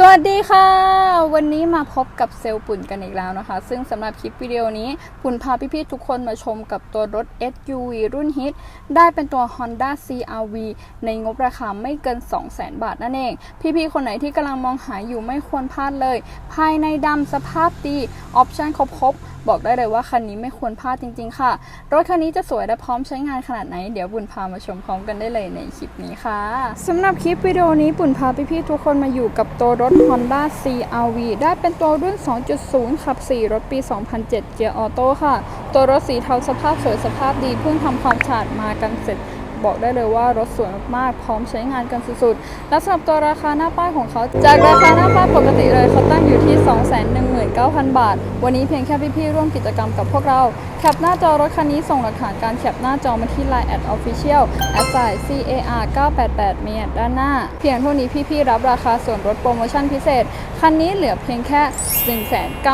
สวัสดีค่ะ วันนี้มาพบกับเซลล์ปุ่นกันอีกแล้วนะคะ ซึ่งสำหรับคลิปวิดีโอนี้ ปุ่นพาพี่ๆทุกคนมาชมกับตัวรถ SUV รุ่นฮิต ได้เป็นตัว Honda CRV ในงบราคาไม่เกิน 200,000 บาทนั่นเอง พี่ๆ คนไหนที่กำลังมองหาอยู่ไม่ควรพลาดเลย ภายในดำสภาพดี ออปชั่นครบๆ บอกได้เลยว่าคันนี้ไม่ควรพลาดจริง ๆ ค่ะ รถคันนี้จะสวยและพร้อมใช้งานขนาดไหน เดี๋ยวบุญพามาชมพร้อมกันได้เลยในคลิปนี้ค่ะสำหรับคลิปวิดีโอนี้บุญพาพี่ๆทุกคนมาอยู่กับตัวรถ Honda CRV ได้เป็นตัวรุ่น 2.0 ขับ 4 รถปี 2007 เกียร์ออโต้ค่ะ ตัวรถสีเทาสภาพสวยสภาพดีเพิ่งทำความสะอาดมากันเสร็จ บอกได้เลยว่ารถสวยมากๆ พร้อมใช้งานกันสุดๆ และสำหรับตัวราคาหน้าป้ายของเขา จากราคาหน้าป้ายปกติเลยเขาตั้งอยู่ที่ 219,000 บาท วันนี้เพียงแค่พี่ๆ ร่วมกิจกรรมกับพวกเราแคปหน้าจอรถคันนี้ส่งหลักฐานการแคปหน้าจอมาที่ Line at official a s i car 988เมียด้านหน้า เพียงเท่านี้พี่ๆ รับราคาส่วนลดโปรโมชั่นพิเศษ คันนี้เหลือเพียงแค่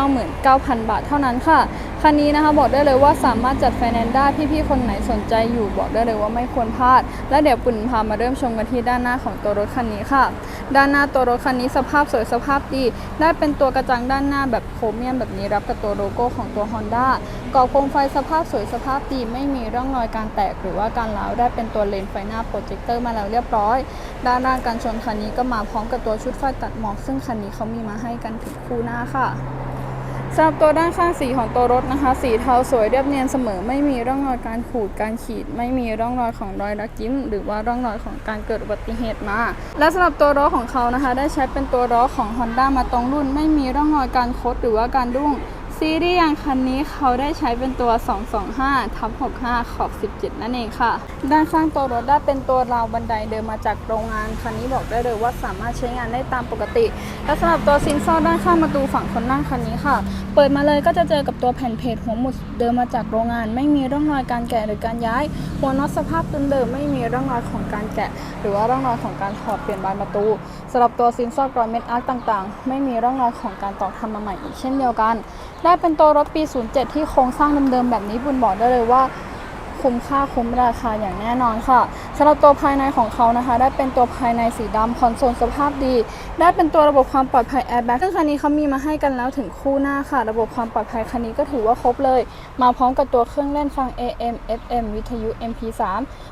199,000 บาทเท่านั้นค่ะ คันนี้นะคะบอกได้เลยว่าสามารถจัดไฟแนนซ์ได้พี่ๆคนไหนสนใจอยู่บอกได้เลยว่าไม่ควรพลาด และเดี๋ยวปุ่นพามาเริ่มชมกันที่ด้านหน้าของตัวรถคันนี้ค่ะ ด้านหน้าตัวรถคันนี้สภาพสวยสภาพดีได้เป็นตัวกระจังด้านหน้าแบบโครเมียมแบบนี้รับกับตัวโลโก้ของตัว Honda กรอบโคมไฟสภาพสวยสภาพดีไม่มีร่องรอยการแตกหรือว่าการร้าวได้เป็นตัวเลนไฟหน้าโปรเจคเตอร์มาแล้วเรียบร้อย ด้านหน้ากันชนคันนี้ก็มาพร้อมกับตัวชุดไฟตัดหมอกซึ่งคันนี้เขามีมาให้กันถึงคู่หน้าค่ะ สำหรับตัวด้านข้างสีของตัวรถนะคะ สีเทาสวยเรียบเนียนเสมอ ไม่มีร่องรอยการขูดการขีด ไม่มีร่องรอยของรอยรักยิ้ม หรือว่าร่องรอยของการเกิดอุบัติเหตุมา และสำหรับตัวล้อของเขานะคะ ได้ใช้เป็นตัวล้อของ Honda มาตรงรุ่น ไม่มีร่องรอยการคดหรือว่าการดุ้ง ซีรีส์ยางคันนี้เขาได้ใช้เป็นตัว 225ทับ65 ขอบ 17 นั่นเองค่ะ ด้านข้างตัวรถได้เป็นตัวราวบันไดเดินมาจากโรงงาน คันนี้บอกได้เลยว่าสามารถใช้งานได้ตามปกติ และสำหรับตัวซินซอด้านข้างประตูฝั่งคนนั่งคันนี้ค่ะ เปิดมาเลยก็จะเจอกับตัวแผ่นเพจหัวหมุดเดิมมาจากโรงงาน ไม่มีร่องรอยการแกะหรือการย้าย หัวน็อตสภาพเดิมๆไม่มีร่องรอยของการแกะ หรือว่าร่องรอยของการถอดเปลี่ยนบานประตูสำหรับตัวซินซอกรอยเม็ดอาร์ตต่างๆ ไม่มีร่องรอยของการต่อทำมาใหม่อีกเช่นเดียวกันได้ได้เป็นตัวรถปี 07 ที่โครงสร้างเดิมๆแบบนี้บุญบอกได้เลยว่าคุ้มค่าคุ้มราคาอย่างแน่นอนค่ะสำหรับตัวภายในของเขานะคะ ได้เป็นตัวภายในสีดำคอนโซลสภาพดี ได้เป็นตัวระบบความปลอดภัยแอร์แบ็กซึ่งคันนี้เขามีมาให้กันแล้วถึงคู่หน้าค่ะ ระบบความปลอดภัยคันนี้ก็ถือว่าครบเลย มาพร้อมกับตัวเครื่องเล่นฟัง AM FM วิทยุ MP3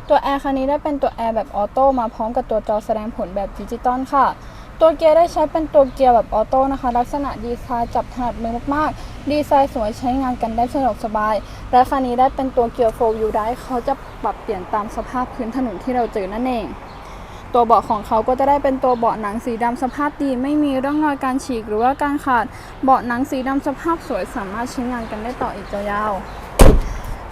ตัวแอร์คันนี้ได้เป็นตัวแอร์แบบออโต้มาพร้อมกับตัวจอแสดงผลแบบดิจิตอลค่ะตัวเกียร์ได้ใช้เป็นตัวเกียร์แบบออโต้นะคะ ลักษณะดีไซน์จับถนัดมือมากๆ ดีไซน์สวยใช้งานกันได้สะดวกสบาย และคันนี้ได้เป็นตัวเกียร์โฟล์วิวได้เขาจะปรับเปลี่ยนตามสภาพพื้นถนนที่เราเจอนั่นเอง ตัวเบาะของเขาก็จะได้เป็นตัวเบาะหนังสีดำสภาพดีไม่มีร่องรอยการฉีกหรือว่าการขาด เบาะหนังสีดำสภาพสวยสามารถใช้งานกันได้ต่ออีกยาวๆ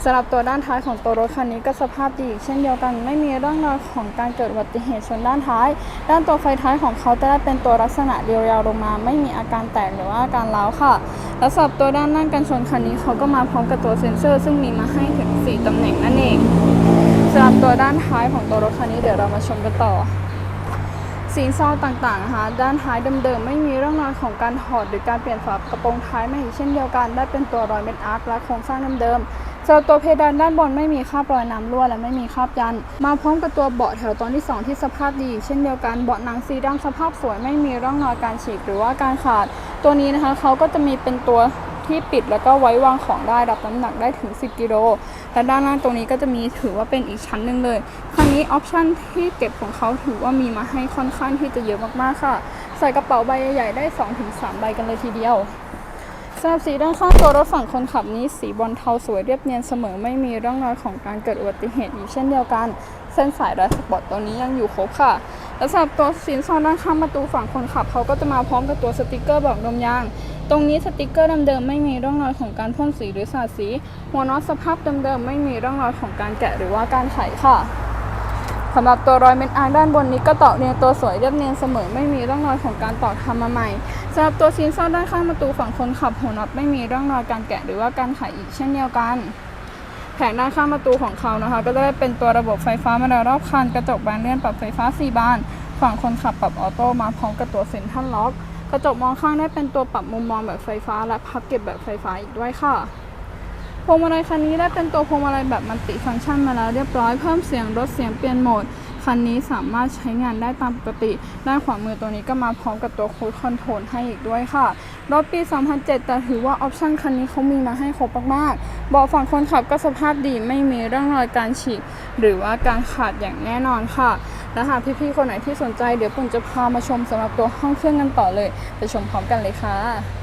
สำหรับตัวด้านท้ายของตัวรถคันนี้ก็สภาพดีอีกเช่นเดียวกัน ไม่มีร่องรอยของการเกิดอุบัติเหตุชนด้านท้าย ด้านตัวไฟท้ายของเขาจะได้เป็นตัวลักษณะเรียวยาวลงมา ไม่มีอาการแตกหรือว่าอาการร้าวค่ะ และสำหรับตัวด้านหนั่งกันชนคันนี้เขาก็มาพร้อมกับตัวเซ็นเซอร์ ซึ่งมีมาให้ถึง 4ตำแหน่งนั่นเองสำหรับตัวด้านท้ายของตัวรถคันนี้เดี๋ยวเรามาชมกันต่อสีซอต่างๆนะคะด้านท้ายเดิมๆ ไม่มีร่องรอยของการถอดหรือการเปลี่ยนฝากระโปรงท้ายไม่เห็นเช่นเดียวกัน ได้เป็นตัวรอยเม็ดอาร์คและโครงสร้างเดิมๆ สำหรับตัวเพดานด้านบนไม่มีคราบรอยน้ำรั่วและไม่มีคราบยัน มาพร้อมกับตัวเบาะแถวตอนที่ 2 ที่สภาพดี เช่นเดียวกันเบาะหนังสีดำสภาพสวยไม่มีร่องรอยการฉีกหรือว่าการขาด ตัวนี้นะคะเขาก็จะมีเป็นตัวที่ปิดแล้วก็ไว้วางของได้รับน้ำหนักได้ถึง 10 กิโลและด้านล่างตรงนี้ก็จะมีถือว่าเป็นอีกชั้นหนึ่งเลยคราวนี้ออปชันที่เก็บของเขาถือว่ามีมาให้ค่อนข้างที่จะเยอะมากๆค่ะ ใส่กระเป๋าใบใหญ่ๆได้ 2-3 ใบกันเลยทีเดียว สำหรับสีด้านข้างตัวรถฝั่งคนขับนี้สีบอลเทาสวยเรียบเนียนเสมอไม่มีร่องรอยของการเกิดอุบัติเหตุอีกเช่นเดียวกัน เส้นสายและสปอร์ตตัวนี้ยังอยู่ครบค่ะและสำหรับตัวสินซอนด้านข้างประตูฝั่งคนขับเขาก็จะมาพร้อมกับตัวสติกเกอร์บอกลมยาง ตรงนี้สติกเกอร์เดิมๆไม่มีร่องรอยของการพ่นสีหรือสาดสี หัวน็อตสภาพเดิมๆไม่มีร่องรอยของการแกะหรือว่าการไขค่ะสำหรับตัวรอยเม็ดอาร์ด้านบนนี้ก็ต่อเรียงตัวสวยเรียบเนียนเสมอไม่มีร่องรอยของการต่อทำมาใหม่ สำหรับตัวชิ้นซ่อนด้านข้างประตูฝั่งคนขับหัวน็อตไม่มีร่องรอยการแกะหรือว่าการไขอีกเช่นเดียวกัน แผงด้านข้างประตูของเขานะคะ ก็จะได้เป็นตัวระบบไฟฟ้ามาแล้วรอบคันกระจกบานเลื่อนปรับไฟฟ้า 4 บาน ฝั่งคนขับปรับออโต้มาพร้อมกับตัวเซ็นทรัลล็อก กระจกมองข้างได้เป็นตัวปรับมุมมองแบบไฟฟ้า และพับเก็บแบบไฟฟ้าอีกด้วยค่ะพวงมาลัยคันนี้ได้เป็นตัวพวงมาลัยแบบมัลติฟังก์ชันมาแล้วเรียบร้อยเพิ่มเสียงลดเสียงเปลี่ยนโหมด คันนี้สามารถใช้งานได้ตามปกติ ด้านขวามือตัวนี้ก็มาพร้อมกับตัวคูดคอนโทรลให้อีกด้วยค่ะ รถปี 2007 แต่ถือว่าออปชั่นคันนี้เขามีมาให้ครบมากๆ เบาะฝั่งคนขับก็สภาพดีไม่มีร่องรอยการฉีก หรือว่าการขาดอย่างแน่นอนค่ะ และหากพี่ๆคนไหนที่สนใจเดี๋ยวปุ่นจะพามาชมสำหรับตัวห้องเครื่องกันต่อเลย ไปชมพร้อมกันเลยค่ะ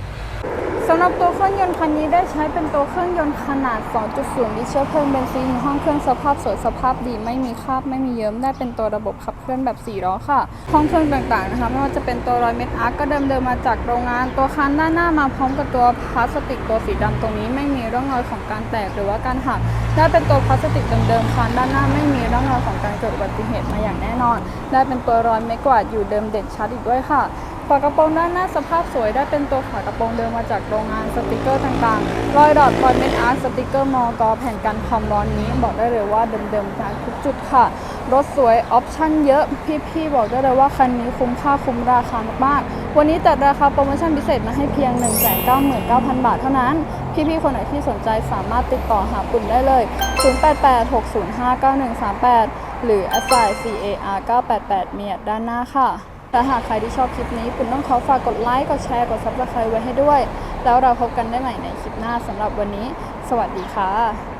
สำหรับตัวเครื่องยนต์คันนี้ได้ใช้เป็นตัวเครื่องยนต์ขนาด 2.0 ลิตรเชื้อเพลิงเบนซินห้องเครื่องสภาพสวยสภาพดีไม่มีคราบไม่มีเยิ้มได้เป็นตัวระบบขับเคลื่อนแบบ4ล้อค่ะห้องเครื่องต่างๆนะคะไม่ว่าจะเป็นตัวรอยเม็ดอาร์กก็เดิมๆมาจากโรงงาน ตัวคานด้านหน้ามาพร้อมกับตัวพลาสติกตัวสีดำตรงนี้ไม่มีร่องรอยของการแตกหรือว่าการหักได้เป็นตัวพลาสติกเดิมๆคานด้านหน้าไม่มีร่องรอยของการเกิดอุบัติเหตุมาอย่างแน่นอน ได้เป็นตัวรอยไม้กวาดอยู่เดิมเด่นชัดอีกด้วยค่ะ ฝากระโปรงด้านหน้าสภาพสวยได้เป็นตัวฝากระโปรงเดิมมาจากโรงงานสติกเกอร์ต่างๆ รอยดอทรอยเม็ดอาร์ตสติกเกอร์มอกอแผ่นกันความร้อนนี้ บอกได้เลยว่าเดิมๆจากทุกจุดค่ะ รถสวยออปชั่นเยอะ พี่ๆบอกได้เลยว่าคันนี้คุ้มค่าคุ้มราคามากๆ วันนี้จัดราคาโปรโมชั่นพิเศษมาให้เพียง 199,000 บาทเท่านั้น พี่ๆคนไหนที่สนใจสามารถติดต่อหาปุ่นได้เลย 0886059138 หรือ a s i CAR 988เมียดด้านหน้าค่ะ แต่หากใครที่ชอบคลิปนี้คุณต้องขอฝากกดไลค์กดแชร์กดซับสไครต์ไว้ให้ด้วย แล้วเราพบกันได้ใหม่ในคลิปหน้าสำหรับวันนี้ สวัสดีค่ะ